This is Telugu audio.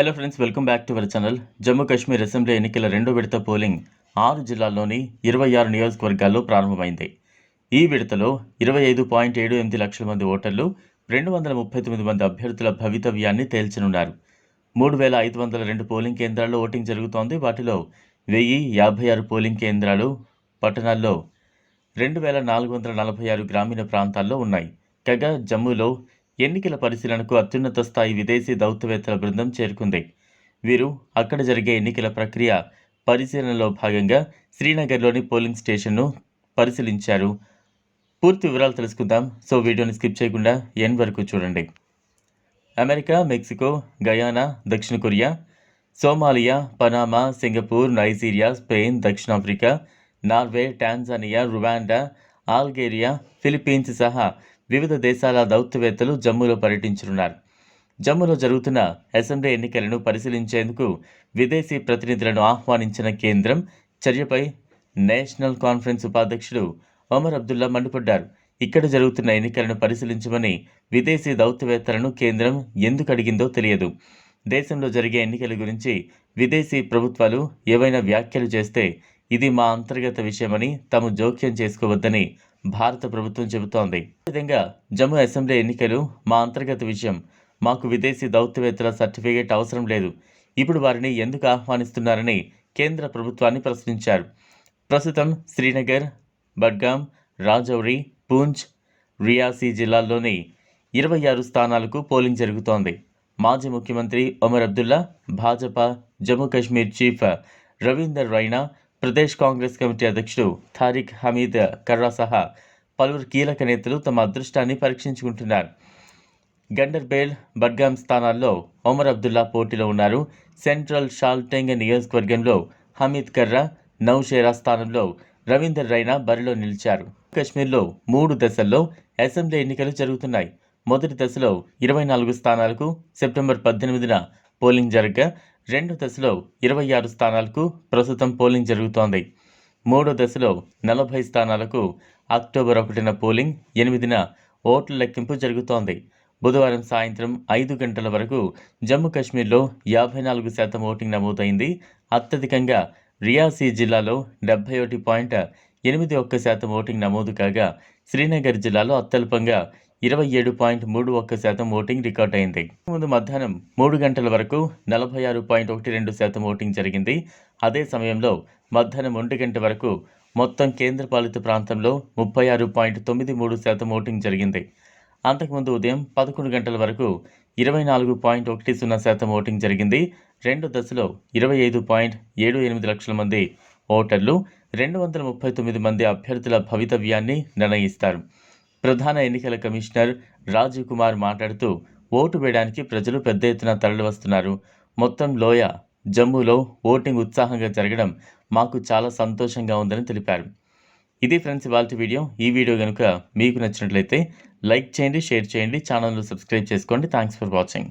Hello friends welcome back to our channel Jammu Kashmir assembly ఎన్నికల రెండో విడత పోలింగ్ ఆరు జిల్లాల్లోని ఇరవై ఆరు నియోజకవర్గాల్లో ప్రారంభమైంది. ఈ విడతలో ఇరవై ఐదు పాయింట్ ఏడు ఎనిమిది లక్షల మంది ఓటర్లు రెండు వందల ముప్పై తొమ్మిది మంది అభ్యర్థుల భవితవ్యాన్ని తేల్చనున్నారు. మూడు వేల ఐదు వందల రెండు పోలింగ్ కేంద్రాల్లో ఓటింగ్ జరుగుతోంది. వాటిలో వెయ్యి యాభై ఆరు పోలింగ్ కేంద్రాలు పట్టణాల్లో రెండు వేల నాలుగు వందల నలభై ఆరు గ్రామీణ ప్రాంతాల్లో ఉన్నాయి. కాగా జమ్మూలో ఎన్నికల పరిశీలనకు అత్యున్నత స్థాయి విదేశీ దౌత్యవేత్తల బృందం చేరుకుంది. వీరు అక్కడ జరిగే ఎన్నికల ప్రక్రియ పరిశీలనలో భాగంగా శ్రీనగర్లోని పోలింగ్ స్టేషన్ను పరిశీలించారు. పూర్తి వివరాలు తెలుసుకుందాం. సో వీడియోని స్కిప్ చేయకుండా ఎన్ వరకు చూడండి. అమెరికా మెక్సికో గయానా దక్షిణ Korea Somalia Panama Singapore Nigeria Spain దక్షిణాఫ్రికా Norway Tanzania Rwanda Algeria Philippines సహా వివిధ దేశాల దౌత్యవేత్తలు జమ్మూలో పర్యటించనున్నారు. జమ్మూలో జరుగుతున్న అసెంబ్లీ ఎన్నికలను పరిశీలించేందుకు విదేశీ ప్రతినిధులను ఆహ్వానించిన కేంద్రం చర్యపై నేషనల్ కాన్ఫరెన్స్ ఉపాధ్యక్షుడు ఒమర్ అబ్దుల్లా మండిపడ్డారు. ఇక్కడ జరుగుతున్న ఎన్నికలను పరిశీలించమని విదేశీ దౌత్యవేత్తలను కేంద్రం ఎందుకు అడిగిందో తెలియదు. దేశంలో జరిగే ఎన్నికల గురించి విదేశీ ప్రభుత్వాలు ఏవైనా వ్యాఖ్యలు చేస్తే ఇది మా అంతర్గత విషయమని తాము జోక్యం చేసుకోవద్దని భారత ప్రభుత్వం చెబుతోంది. విధంగా జమ్మూ అసెంబ్లీ ఎన్నికలు మా అంతర్గత విషయం మాకు విదేశీ దౌత్యవేత్తల సర్టిఫికేట్ అవసరం లేదు. ఇప్పుడు వారిని ఎందుకు ఆహ్వానిస్తున్నారని కేంద్ర ప్రభుత్వాన్ని ప్రశ్నించారు. ప్రస్తుతం శ్రీనగర్ బడ్గాం రాజౌరి పూంచ్ రియాసీ జిల్లాల్లోని ఇరవై ఆరు స్థానాలకు పోలింగ్ జరుగుతోంది. మాజీ ముఖ్యమంత్రి Omar Abdullah Bhajapa Jammu Kashmir chief Ravinder Raina Pradesh Congress Committee అధ్యక్షుడు తారిక్ హమీద్ కర్రా సహా పలువురు కీలక నేతలు తమ అదృష్టాన్ని పరీక్షించుకుంటున్నారు. గండర్బేల్ బడ్గామ్ స్థానాల్లో ఒమర్ అబ్దుల్లా పోటీలో ఉన్నారు. సెంట్రల్ షాల్టెంగ్ నియోజకవర్గంలో హమీద్ కర్రా నౌషేరా స్థానంలో రవీందర్ రైనా బరిలో నిలిచారు. కశ్మీర్లో మూడు దశల్లో అసెంబ్లీ ఎన్నికలు జరుగుతున్నాయి. మొదటి దశలో ఇరవై నాలుగు స్థానాలకు సెప్టెంబర్ పద్దెనిమిదిన పోలింగ్ జరగగా రెండు దశలో ఇరవై ఆరు స్థానాలకు ప్రస్తుతం పోలింగ్ జరుగుతోంది. మూడో దశలో నలభై స్థానాలకు అక్టోబర్ ఒకటిన పోలింగ్ ఎనిమిదిన ఓట్ల లెక్కింపు జరుగుతోంది. బుధవారం సాయంత్రం ఐదు గంటల వరకు జమ్మూ కాశ్మీర్లో యాభై నాలుగు శాతం ఓటింగ్ నమోదైంది. అత్యధికంగా రియాసీ జిల్లాలో డెబ్బై ఒకటి పాయింట్ ఎనిమిది ఒక్క శాతం ఓటింగ్ నమోదు కాగా శ్రీనగర్ జిల్లాలో అత్యల్పంగా ఇరవై ఏడు పాయింట్ మూడు ఒక్క శాతం ఓటింగ్ రికార్డ్ అయింది. ముందు మధ్యాహ్నం మూడు గంటల వరకు నలభై ఆరు పాయింట్ ఒకటి రెండు శాతం ఓటింగ్ జరిగింది. అదే సమయంలో మధ్యాహ్నం ఒంటి గంట వరకు మొత్తం కేంద్రపాలిత ప్రాంతంలో ముప్పై ఆరు పాయింట్ తొమ్మిది మూడు శాతం ఓటింగ్ జరిగింది. అంతకుముందు ఉదయం పదకొండు గంటల వరకు ఇరవై నాలుగు పాయింట్ ఒకటి సున్నా శాతం ఓటింగ్ జరిగింది. రెండు దశలో ఇరవై ఐదు పాయింట్ ఏడు ఎనిమిది లక్షల మంది ఓటర్లు రెండు వందల ముప్పై తొమ్మిది మంది అభ్యర్థుల భవితవ్యాన్ని నిర్ణయిస్తారు. ప్రధాన ఎన్నికల కమిషనర్ రాజీవ్ కుమార్ మాట్లాడుతూ ఓటు వేయడానికి ప్రజలు పెద్ద ఎత్తున తరలివస్తున్నారు. మొత్తం లోయ జమ్మూలో ఓటింగ్ ఉత్సాహంగా జరగడం మాకు చాలా సంతోషంగా ఉందని తెలిపారు. ఇది ఫ్రెండ్స్ ఇవాళ వీడియో. ఈ వీడియో కనుక మీకు నచ్చినట్లయితే లైక్ చేయండి షేర్ చేయండి ఛానల్ను సబ్స్క్రైబ్ చేసుకోండి. Thanks for watching.